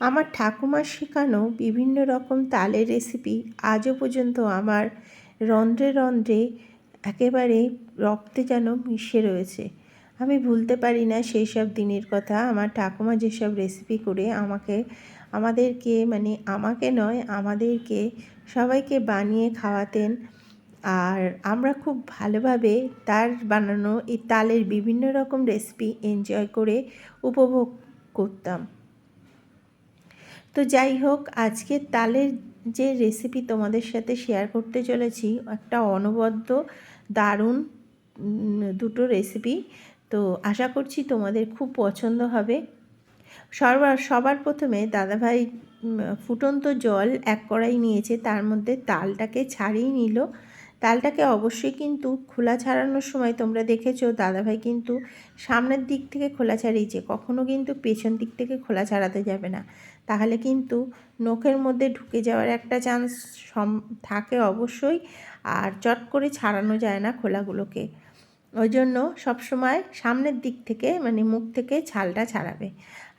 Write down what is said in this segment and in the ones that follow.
আমার ঠাকুমার শেখানো বিভিন্ন রকম তালের রেসিপি আজও পর্যন্ত আমার রন্ধ্রে রন্ধ্রে একেবারে রক্তে যেন মিশে রয়েছে। আমি ভুলতে পারি না সেই সব দিনের কথা। আমার ঠাকুমা যেসব রেসিপি করে আমাকে, আমাদেরকে মানে আমাকে নয়, আমাদেরকে, সবাইকে বানিয়ে খাওয়াতেন। আর আমরা খুব ভালোভাবে তার বানানো এই তালের বিভিন্ন রকম রেসিপি এনজয় করে উপভোগ করতাম। তো যাই হোক, আজকে তালের যে রেসিপি তোমাদের সাথে শেয়ার করতে চলেছি, একটা অনবদ্য, দারুণ দুটো রেসিপি তো আশা করছি তোমাদের খুব পছন্দ হবে। সবার সবার প্রথমে দাদাভাই ফুটন্ত জল এক কড়াই নিয়েছে, তার মধ্যে তালটাকে ছাড়িয়ে নিল। তালটাকে অবশ্যই কিন্তু খোলা ছাড়ানোর সময় তোমরা দেখেছ, দাদাভাই কিন্তু সামনের দিক থেকে খোলা ছাড়িয়েছে, কখনো কিন্তু পেছন দিক থেকে খোলা ছাড়াতে যাবে না। তাহলে কিন্তু নখের মধ্যে ঢুকে যাওয়ার একটা চান্স সম, থাকে অবশ্যই, আর চট করে ছাড়ানো যায় না খোলাগুলোকে। ওই জন্য সবসময় সামনের দিক থেকে মানে মুখ থেকে ছালটা ছাড়াবে।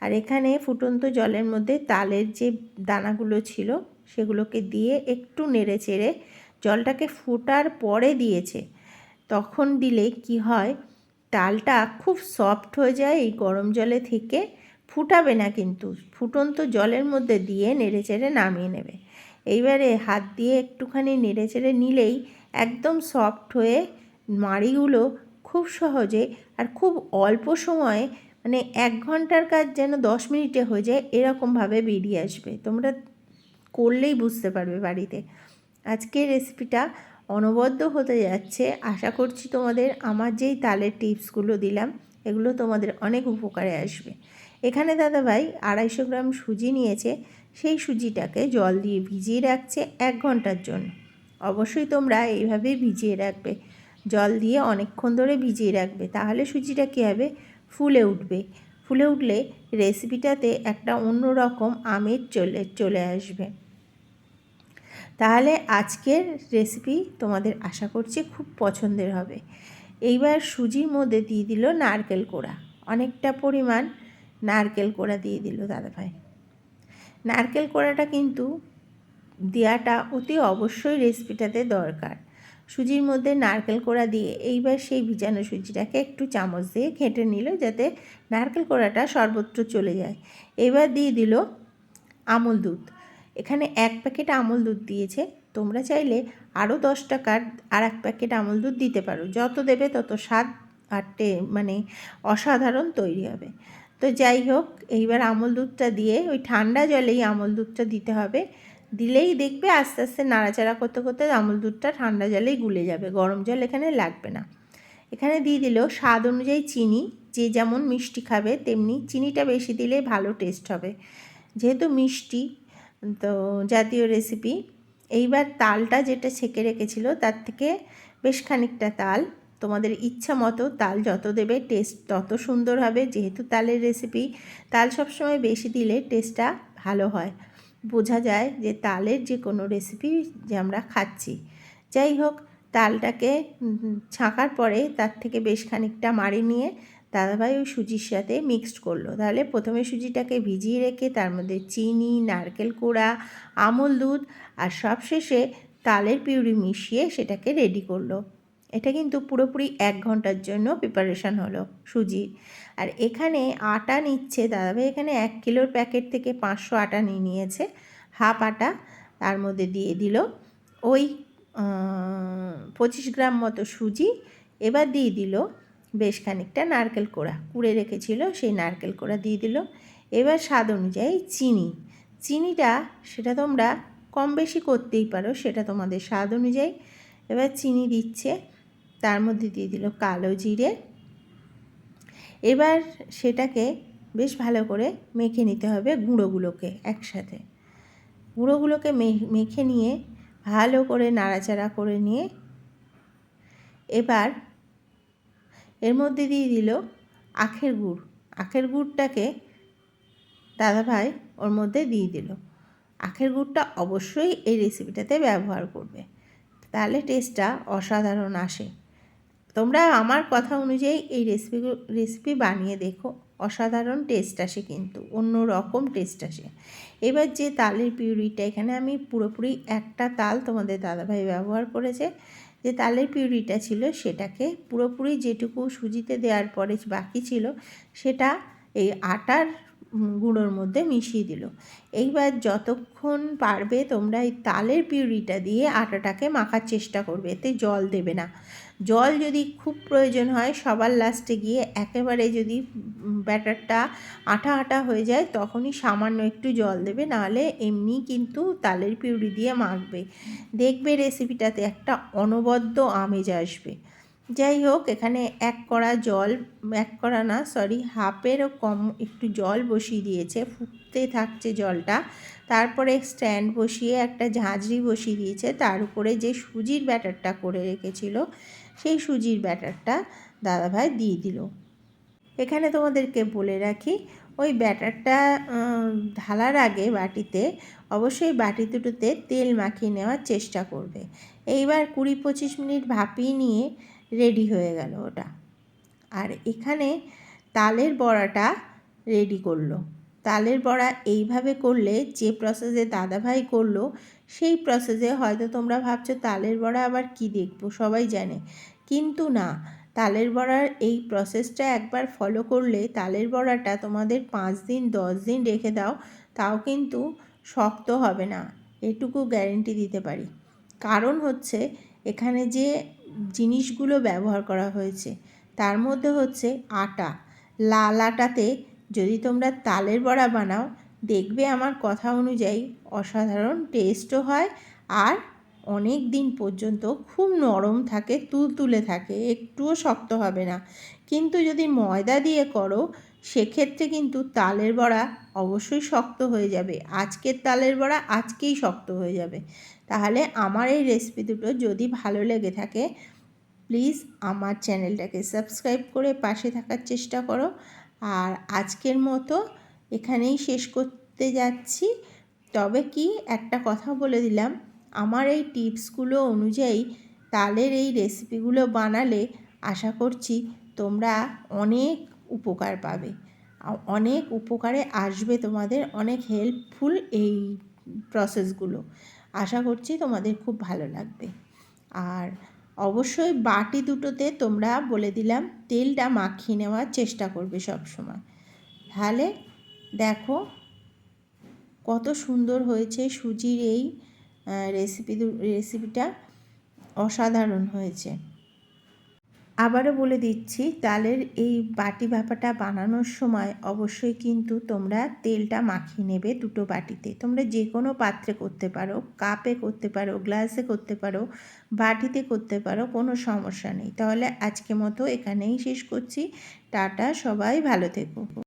আর এখানে ফুটন্ত জলের মধ্যে তালের যে দানাগুলো ছিল, সেগুলোকে দিয়ে একটু নেড়ে চেড়ে জলটাকে ফোটার পরে দিয়েছে। তখন দিলে কি হয়, তালটা খুব সফট হয়ে যায়, এই গরম জলে থেকে ফুটাবে না কিন্তু। ফুটন্ত জলের মধ্যে দিয়ে নেড়ে চেড়ে নামিয়ে নেবে। এইবারে হাত দিয়ে একটুখানি নেড়ে চেড়ে নিলেই একদম সফট হয়ে মাড়িগুলো খুব সহজে আর খুব অল্প সময়ে মানে এক ঘণ্টার কাজ যেন দশ মিনিটে হয়ে যায়, এরকমভাবে বেরিয়ে আসবে। তোমরা করলেই বুঝতে পারবে বাড়িতে। আজকের রেসিপিটা অনবদ্য হতে যাচ্ছে। আশা করছি তোমাদের আমার যেই তালের টিপসগুলো দিলাম, এগুলো তোমাদের অনেক উপকারে আসবে। এখানে দাদাভাই আড়াইশো গ্রাম সুজি নিয়েছে, সেই সুজিটাকে জল দিয়ে ভিজিয়ে রাখছে এক ঘণ্টার জন্য। অবশ্যই তোমরা এইভাবেই ভিজিয়ে রাখবে। জল দিয়ে অনেকক্ষণ ধরে ভিজিয়ে রাখবে, তাহলে সুজিটা কী হবে? ফুলে উঠবে। ফুলে উঠলে রেসিপিটাতে একটা অন্যরকম আমের চলে চলে আসবে। তাহলে আজকের রেসিপি তোমাদের আশা করছি খুব পছন্দের হবে। এইবার সুজির মধ্যে দিয়ে দিল নারকেল কোড়া। অনেকটা পরিমাণ নারকেল কোড়া দিয়ে দিল দাদাভাই। নারকেল কোড়াটা কিন্তু দেওয়াটা অতি অবশ্যই রেসিপিটাতে দরকার। সুজির মধ্যে নারকেল কোড়া দিয়ে এইবার সেই ভিজানো সুজিটাকে একটু চামচ দিয়ে ঘেঁটে নিল যাতে নারকেল কোড়াটা সর্বত্র চলে যায়। এবার দিয়ে দিল আমুল দুধ। এখানে এক প্যাকেট আমুল দুধ দিয়েছে। তোমরা চাইলে আরও দশ টাকার আর এক প্যাকেট আমুল দুধ দিতে পারো। যত দেবে তত স্বাদ আর মানে অসাধারণ তৈরি হবে। তো যাই হোক, এইবার আমল দুধটা দিয়ে ওই ঠান্ডা জলেই আমল দুধটা দিতে হবে। দিলেই দেখবে আস্তে আস্তে নাড়াচাড়া করতে করতে আমল দুধটা ঠান্ডা জলেই গুলে যাবে। গরম জল এখানে লাগবে না। এখানে দিয়ে দিলেও স্বাদ অনুযায়ী চিনি, যে যেমন মিষ্টি খাবে, তেমনি চিনিটা বেশি দিলে ভালো টেস্ট হবে। যেহেতু মিষ্টি তো জাতীয় রেসিপি এইবার তালটা যেটা ছেঁকে রেখেছিল, তার থেকে বেশ খানিকটা তাল। তোমাদের ইচ্ছা মতো তাল যত দেবে টেস্ট তত সুন্দর হবে। যেহেতু তালের রেসিপি তাল সবসময় বেশি দিলে টেস্টটা ভালো হয়। বোঝা যায় যে তালের যে কোনো রেসিপি যে আমরা খাচ্ছি। যাই হোক, তালটাকে ছাঁকার পরে তার থেকে বেশ খানিকটা মারি নিয়ে দাদাভাই ওই সুজির সাথে মিক্সড করল। তাহলে প্রথমে সুজিটাকে ভিজিয়ে রেখে তার মধ্যে চিনি, নারকেল কোড়া, আমল দুধ আর সবশেষে তালের পিউরি মিশিয়ে সেটাকে রেডি করল। এটা কিন্তু পুরোপুরি এক ঘণ্টার জন্য প্রিপারেশান হলো সুজির। আর এখানে আটা নিচ্ছে, দাদাভাই এখানে এক কিলোর প্যাকেট থেকে পাঁচশো আটা নিয়ে নিয়েছে হাফ আটা তার মধ্যে দিয়ে দিল। ওই পঁচিশ গ্রাম মতো সুজি এবার দিয়ে দিল। বেশ খানিকটা নারকেল কোড়া কুড়ে রেখেছিল, সেই নারকেল কোড়া দিয়ে দিল। এবার স্বাদ অনুযায়ী চিনি। চিনিটা সেটা তোমরা কম বেশি করতেই পারো, সেটা তোমাদের স্বাদ অনুযায়ী। এবার চিনি দিচ্ছে, তার মধ্যে দিয়ে দিল কালো জিরে। এবার সেটাকে বেশ ভালো করে মেখে নিতে হবে গুঁড়োগুলোকে একসাথে। গুঁড়োগুলোকে মেখে নিয়ে ভালো করে নাড়াচাড়া করে নিয়ে এবার এর মধ্যে দিয়ে দিল আখের গুড়। আখের গুড়টাকে দাদাভাই ওর মধ্যে দিয়ে দিল। আখের গুড়টা অবশ্যই এই রেসিপিটাতে ব্যবহার করবে। তাহলে টেস্টটা অসাধারণ আসে। তোমরা আমার কথা অনুযায়ী এই রেসিপি রেসিপি বানিয়ে দেখো। অসাধারণ টেস্ট আসে কিন্তু অন্য রকম টেস্ট আসে। এবার যে তালের পিউরিটা এখানে আমি পুরোপুরি একটা তাল তোমাদের দাদাভাই ব্যবহার করেছে। যে তালের পিউরিটা ছিল সেটাকে পুরোপুরি যেটুকু সুজিতে দেওয়ার পরে বাকি ছিল সেটা এই আটার গুঁড়োর মধ্যে মিশিয়ে দিল। এইবার যতক্ষণ পারবে তোমরা এই তালের পিউরিটা দিয়ে আটাটাকে মাখার চেষ্টা করবে, এতে জল দেবে না। জল যদি খুব প্রয়োজন হয়, সবার লাস্টে গিয়ে একেবারে যদি ব্যাটারটা আঠা আঠা হয়ে যায়, তখনই সামান্য একটু জল দেবে, নাহলে এমনি কিন্তু তালের পিউরি দিয়ে মাখবে। দেখবে রেসিপিটাতে একটা অনবদ্য আমেজ আসবে। যাই হোক, এখানে এক কড়া জল, এক কড়া না সরি হাফেরও কম একটু জল বসিয়ে দিয়েছে, ফুটতে থাকছে জলটা। তারপরে স্ট্যান্ড বসিয়ে একটা ঝাঁঝরি বসিয়ে দিয়েছে, তার উপরে যে সুজির ব্যাটারটা করে রেখেছিল সেই সুজির ব্যাটারটা দাদাভাই দিয়ে দিল। এখানে তোমাদেরকে বলে রাখি, ওই ব্যাটারটা ঢালার আগে বাটিতে, অবশ্যই বাটি দুটোতে তেল মাখিয়ে নেওয়ার চেষ্টা করবে। এইবার কুড়ি পঁচিশ মিনিট ভাপিয়ে নিয়ে রেডি হয়ে গেল ওটা। আর এখানে তালের বড়াটা রেডি করল। তালের বড়া এইভাবে করলে যে প্রসেসে দাদাভাই করল, সেই প্রসেসে হয়তো তোমরা ভাবছ তালের বড়া আবার কি দেখব, সবাই জানে। কিন্তু না, তালের বড়ার এই প্রসেসটা একবার ফলো করলে তালের বড়াটা তোমাদের পাঁচ দিন, দশ দিন রেখে দাও, তাও কিন্তু শক্ত হবে না, এটুকু গ্যারেন্টি দিতে পারি। কারণ হচ্ছে এখানে যে জিনিসগুলো ব্যবহার করা হয়েছে, তার মধ্যে হচ্ছে আটা। লাল আটাতে যদি তোমরা তালের বড়া বানাও, দেখবে আমার কথা অনুযায়ী অসাধারণ টেস্টও হয় আর অনেক দিন পর্যন্ত খুব নরম থাকে, তুলতুলে থাকে, একটুও শক্ত হবে না। কিন্তু যদি ময়দা দিয়ে করো, সেক্ষেত্রে কিন্তু তালের বড়া অবশ্যই শক্ত হয়ে যাবে। আজকের তালের বড়া আজকেই শক্ত হয়ে যাবে। তাহলে আমার এই রেসিপি দুটো যদি ভালো লেগে থাকে প্লিজ আমার চ্যানেলটাকে সাবস্ক্রাইব করে পাশে থাকার চেষ্টা করো। আর আজকের মতো এখানেই শেষ করতে যাচ্ছি। তবে কি একটা কথা বলে দিলাম, আমার এই টিপসগুলো অনুযায়ী তালের এই রেসিপিগুলো বানালে আশা করছি তোমরা অনেক উপকার পাবে। অনেক উপকারে আসবে তোমাদের, অনেক হেল্পফুল এই প্রসেসগুলো আশা করছি তোমাদের খুব ভালো লাগবে। আর অবশ্যই বাটি দুটোতে তোমরা বলে দিলাম, তেলটা মাখিয়ে নেওয়ার চেষ্টা করবে সব সময় তাহলে দেখো কত সুন্দর হয়েছে সুজির এই রেসিপি রেসিপিটা অসাধারণ হয়েছে। আবারও বলে দিচ্ছি, তালের এই বাটি ভাপাটা বানানোর সময় অবশ্যই কিন্তু তোমরা তেলটা মাখিয়ে নেবে দুটো বাটিতে। তোমরা যে কোনো পাত্রে করতে পারো, কাপে করতে পারো, গ্লাসে করতে পারো, বাটিতে করতে পারো, কোনো সমস্যা নেই। তাহলে আজকে মতো এখানেই শেষ করছি। টাটা, সবাই ভালো থেকো।